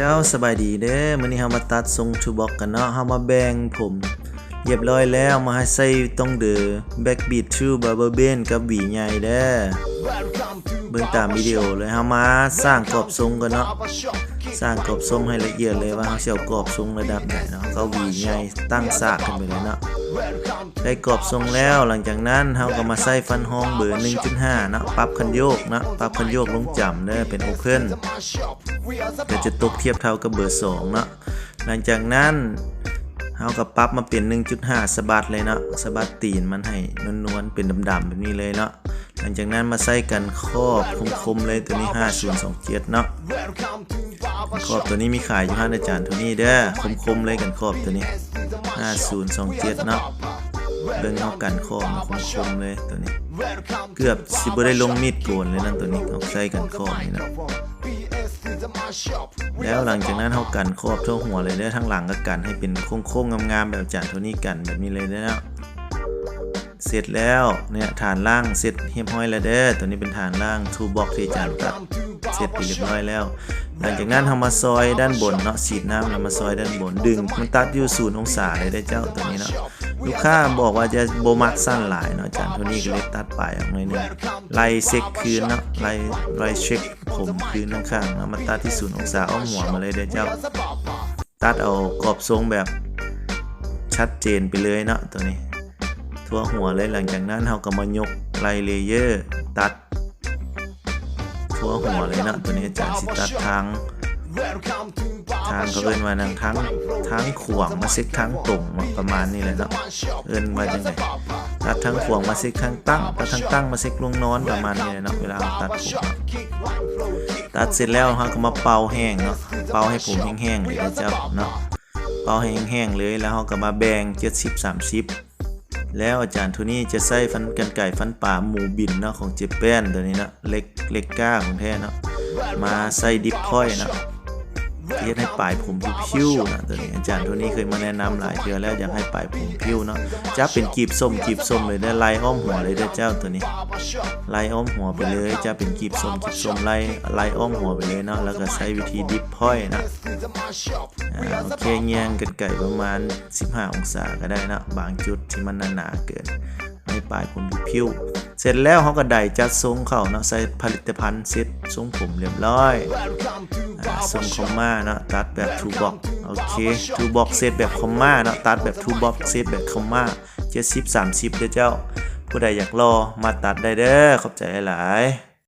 เจ้าสบายดีเด้อมื้อนี้เฮามาตัดทรงทูบ็อกกันเนาะเฮามาแบ่งผมเรียบร้อยแล้วมาให้ใส่ต้องเดอแบ็กบีททูบาร์เบอร์เบนกับหวีใหญ่เด้อ เบิ่งตามวิดีโอเลยเฮามาสร้างกรอบทรงกันเนาะสร้างกรอบทรงให้ละเอียดเลยว่าเฮาเสิเอากรอบทรงระดับไหนเนาะก็หวีใหญ่ตั้งซากกันไปเลยเนาะได้กรอบทรงแล้วหลังจากนั้นเฮาก็มาใส่ฟันห้องเบอร์1.5เนาะปรับคันโยกเนาะปรับคันโยกลงจำเด้อเป็นโอเพ่นก็จะตกเทียบเท่ากับเบอร์2เนาะหลังจากนั้นเฮาก็ปรับมาเป็น 1.5สะบัดเลยเนาะสะบัดตีนมันให้นวลๆเป็นดำๆแบบนี้เลยเนาะ หลังจากนั้นมาใส่กันครอบคมๆเลยตัวนี้ 5027 เนาะครอบตัวนี้มีขายอยู่ห้านอาจารย์ตัวนี้เด้อคมๆเลยกันครอบตัวนี้ 5027 เนาะเบิ่งเอากันครอบมคมๆเลยตัวนี้ เกือบสิบ่ได้ลงมีดโกนเลยนั่นตัวนี้เอาใส่กันครอบนี่นะแล้วหลังจากนั้นเขากันครอบทั่วหัวเลยเด้อทั้งหลังก็กันให้เป็นโค้งๆงามๆแบบจานโทนี่กันแบบนี้เลยเด้อ เสร็จแล้วเนี่ยฐานล่างเสร็จเรียบร้อยแล้วเด้อตัวนี้เป็นฐานล่างทูบ็อกที่จานตัดเสร็จไปเรียบร้อยแล้ว หลังจากนั้นเรามาซอยด้านบนเนาะฉีดน้ำแล้วมาซอยด้านบนดึงมันตัดอยู่ศูนย์องศาเลยได้เจ้าตัวนี้เนาะลูกค้าบอกว่าจะโบมักสั้นหลายเนาะจานโทนี่ก็เลยตัดปลายออกหน่อยหนึงไล่เซ็กคืนเนาะไล่ไล่เช็คผมคืนข้างๆเนาะมาตัดที่ศูนย์องศาอ้อมหัวมาเลยเด้เจ้า ตัดเอากรอบทรงแบบชัดเจนไปเลยเนาะตัวนี้ ทั่วหัวเลยหลังจากนั้นเราก็มายกไลเลเยอร์ตัด ทั่วหัวเลยเนาะตัวนี้จารย์สิตัดทางทางเขาเอิ้นว่านังทั้งทั้งขวางมาซ็กทั้งตรงมประมาณนี้เลยเนาะเอิ้นว่าจังไงตัดทั้งขวางมาซ็กทั้งตั้งตัดทั้งตั้งมาซ็กลงนอนประมาณนี้เลยเนาะเวลาตัดผมตัดเสร็จแล้วเราก็มาเป่าแห้งเนาะเป่าให้ผมแห้งๆเลยนะเจ้าเนาะเป่าแห้งๆเลยแล้วเราก็มาแบ่ง70 30 แล้วอาจารย์โทนี่จะใส่ฟันกันไก่ฟันป่าหมูบินเนาะของเจแปนตัวนี้เนาะเล็กเล็กก้าของแท้เนาะมาใส่ดิบค่อยเนาะ เฮ็ดให้ปลายผมผิวๆนะตัวนี้อาจารย์ตัวนี้เคยมาแนะนำหลายเทื่อแล้วอยากให้ปลายผมผิวเนาะจะเป็นกีบส้มกีบส้มเลยได้ไล่อ้อมหัวเลยได้เจ้าตัวนี้ ไล่อ้อมหัวไปเลยจะเป็นกีบส้มกีบส้มไล่ไล่อ้อมหัวไปเลยเนาะแล้วก็ใช้วิธีดิบพ้อยนะโอเคแยงกันไก่ประมาณ 15 องศาก็ได้นะบางจุดที่มันหนาๆเกิน ให้ปลายผมผิว เสร็จแล้วเขาก็ได้จัดทรงเขาเนาะใส่ผลิตภัณฑ์เซ็ตทรงผมเรียบร้อยทรงคอมมาเนาะตัดแบบทูบ็อกโอเคทูบ็อกเซตแบบคอมมาเนาะตัดแบบทูบ็อกเซตแบบคอมมา70 30เด้อเจ้า ผู้ใดอยากรอมาตัดได้เด้อขอบใจหลาย